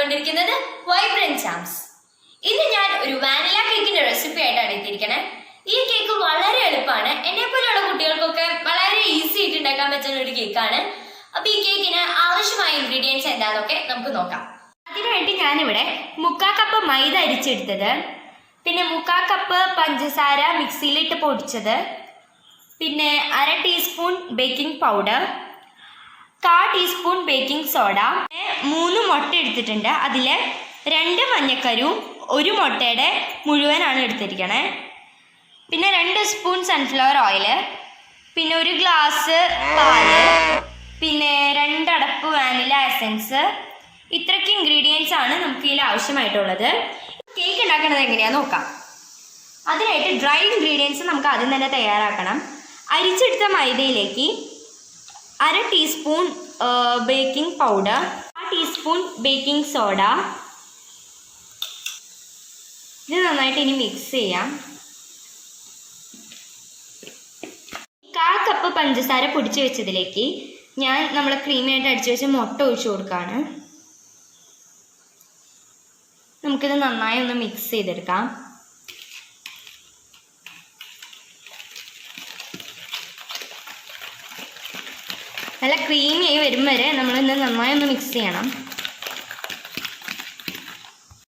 കണ്ടുകൊണ്ടിരിക്കുന്നത് vibrant charms ഇന്ന് ഞാൻ ഒരു വാനില കേക്കിന്റെ റെസിപ്പി ആയിട്ടാണ് എത്തിയിരിക്കണേ. ഈ കേക്ക് വളരെ എളുപ്പമാണ്. എന്നെ പോലെയുള്ള കുട്ടികൾക്കൊക്കെ വളരെ ഈസി ആയിട്ട് ഉണ്ടാക്കാൻ പറ്റുന്ന ഒരു കേക്കാണ് അപ്പൊ ഈ കേക്കിന് ആവശ്യമായ ഇൻഗ്രീഡിയൻസ് എന്താണെന്നൊക്കെ നമുക്ക് നോക്കാം. അതിനുവേണ്ടി ഞാനിവിടെ മുക്കാ കപ്പ് മൈദ അരിച്ചെടുത്തത്. പിന്നെ മുക്കാ കപ്പ് പഞ്ചസാര മിക്സിയിലിട്ട് പൊടിച്ചത്. പിന്നെ അര ടീസ്പൂൺ ബേക്കിംഗ് പൗഡർ കാ ടീസ്പൂൺ ബേക്കിംഗ് സോഡ മൂന്ന് മുട്ട എടുത്തിട്ടുണ്ട്. അതിൽ രണ്ട് മഞ്ഞക്കരും ഒരു മുട്ടയുടെ മുഴുവനാണ് എടുത്തിരിക്കണേ. പിന്നെ രണ്ട് സ്പൂൺ സൺഫ്ലവർ ഓയിൽ പിന്നെ ഒരു ഗ്ലാസ് പാൽ പിന്നെ രണ്ടടപ്പ് വാനില എസൻസ് ഇത്രയ്ക്ക് ഇൻഗ്രീഡിയൻസ് ആണ് നമുക്ക് ഇതിൽ ആവശ്യമായിട്ടുള്ളത്. കേക്ക് ഉണ്ടാക്കുന്നത് എങ്ങനെയാണെന്ന് നോക്കാം. അതിനായിട്ട് ഡ്രൈ ഇൻഗ്രീഡിയൻസ് നമുക്ക് ആദ്യം തന്നെ തയ്യാറാക്കണം. അരിച്ചെടുത്ത മൈദയിലേക്ക് അര ടീസ്പൂൺ ബേക്കിംഗ് പൗഡർ ആ ടീസ്പൂൺ ബേക്കിംഗ് സോഡ ഇത് നന്നായിട്ട് ഇനി മിക്സ് ചെയ്യാം. കാ കപ്പ് പഞ്ചസാര പൊടിച്ച് വെച്ചതിലേക്ക് ഞാൻ നമ്മൾ ക്രീമിയായിട്ട് അടിച്ചു വെച്ച മുട്ട ഒഴിച്ചു കൊടുക്കുകയാണ് നമുക്കിത് നന്നായി ഒന്ന് മിക്സ് ചെയ്തെടുക്കാം. നല്ല ക്രീമിയായി വരും വരെ നമ്മളിന്ന് നന്നായി ഒന്ന് മിക്സ് ചെയ്യണം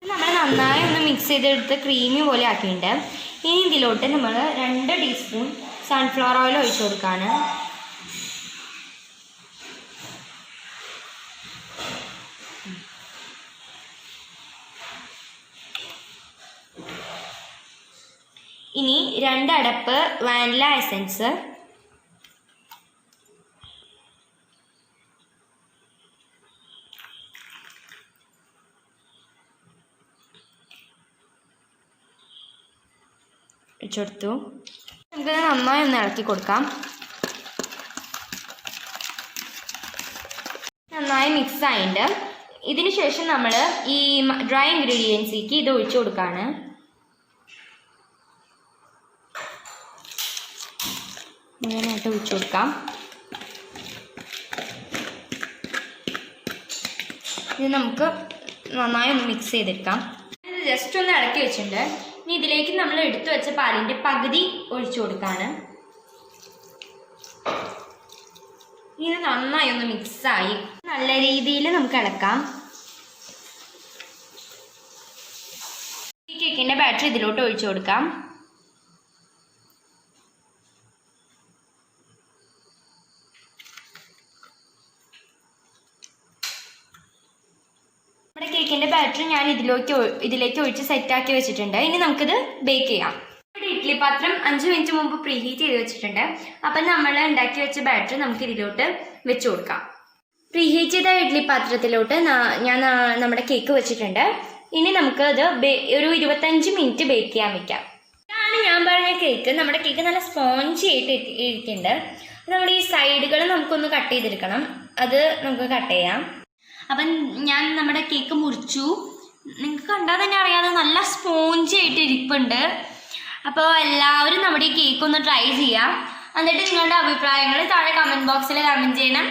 നമ്മൾ നന്നായി ഒന്ന് മിക്സ് ചെയ്തെടുത്ത് ക്രീമി പോലെ ആക്കിയിട്ടുണ്ട്. ഇനി ഇതിലോട്ട് നമ്മൾ രണ്ട് ടീസ്പൂൺ സൺഫ്ലവർ ഓയിൽ ഒഴിച്ചു കൊടുക്കുകയാണ് ഇനി രണ്ട് അടപ്പ് വാനില എസൻസ് ഒഴിച്ചെടുത്തു നമുക്ക് നന്നായി ഒന്ന് ഇളക്കി കൊടുക്കാം. നന്നായി മിക്സ് ആയിട്ടുണ്ട്. ഇതിന് ശേഷം നമ്മൾ ഈ ഡ്രൈ ഇൻഗ്രീഡിയൻസിലേക്ക് ഇത് ഒഴിച്ചു കൊടുക്കുകയാണ് മുഴുവനായിട്ട് ഒഴിച്ചു കൊടുക്കാം. ഇത് നമുക്ക് നന്നായി ഒന്ന് മിക്സ് ചെയ്തെടുക്കാം. ജസ്റ്റ് ഒന്ന് ഇളക്കി വെച്ചിട്ടുണ്ട്. ഇനി ഇതിലേക്ക് നമ്മൾ എടുത്തു വെച്ച പാലിന്റെ പകുതി ഒഴിച്ചു കൊടുക്കാണ്. ഇത് നന്നായി ഒന്ന് മിക്സായി നല്ല രീതിയിൽ നമുക്ക് ഇളക്കാം. കേക്കിന്റെ ബാറ്ററി ഇതിലോട്ട് ഒഴിച്ചു കൊടുക്കാം. നമ്മുടെ കേക്കിന്റെ ബാറ്റർ ഞാൻ ഇതിലേക്ക് ഇതിലേക്ക് ഒഴിച്ച് സെറ്റാക്കി വെച്ചിട്ടുണ്ട്. ഇനി നമുക്കിത് ബേക്ക് ചെയ്യാം. ഇഡ്ഡലി പാത്രം അഞ്ച് മിനിറ്റ് മുമ്പ് പ്രീഹീറ്റ് ചെയ്ത് വെച്ചിട്ടുണ്ട്. അപ്പം നമ്മൾ ഉണ്ടാക്കി വെച്ച ബാറ്റർ നമുക്ക് ഇതിലോട്ട് വെച്ച് കൊടുക്കാം. പ്രീ ഹീറ്റ് ചെയ്ത ഇഡ്ലി പാത്രത്തിലോട്ട് ഞാൻ നമ്മുടെ കേക്ക് വെച്ചിട്ടുണ്ട്. ഇനി നമുക്ക് അത് ഒരു ഇരുപത്തഞ്ച് മിനിറ്റ് ബേക്ക് ചെയ്യാൻ വെക്കാം. ഇതാണ് ഞാൻ പറഞ്ഞ കേക്ക് നമ്മുടെ കേക്ക് നല്ല സ്പോഞ്ചി ആയിട്ട് ഇരി- ഇരിക്കുന്നുണ്ട്. നമ്മുടെ ഈ സൈഡുകൾ നമുക്കൊന്ന് കട്ട് ചെയ്തെടുക്കണം. അത് നമുക്ക് കട്ട് ചെയ്യാം. അപ്പം ഞാൻ നമ്മുടെ കേക്ക് മുറിച്ചു. നിങ്ങൾക്ക് കണ്ടാൽ തന്നെ അറിയാതെ നല്ല സ്പോഞ്ചി ആയിട്ട് ഇരിപ്പുണ്ട്. അപ്പോൾ എല്ലാവരും നമ്മുടെ ഈ കേക്ക് ഒന്ന് ട്രൈ ചെയ്യാം. എന്നിട്ട് നിങ്ങളുടെ അഭിപ്രായങ്ങൾ താഴെ കമന്റ് ബോക്സിൽ കമന്റ് ചെയ്യണം.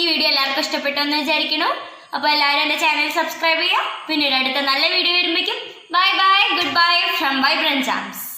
ഈ വീഡിയോ എല്ലാവർക്കും ഇഷ്ടപ്പെട്ടെന്ന് വിചാരിക്കുന്നു. അപ്പോൾ എല്ലാവരും എന്റെ ചാനൽ സബ്സ്ക്രൈബ് ചെയ്യുക. പിന്നീട് അടുത്ത നല്ല വീഡിയോ വരുമ്പോഴേക്കും. Bye bye good bye from bye charms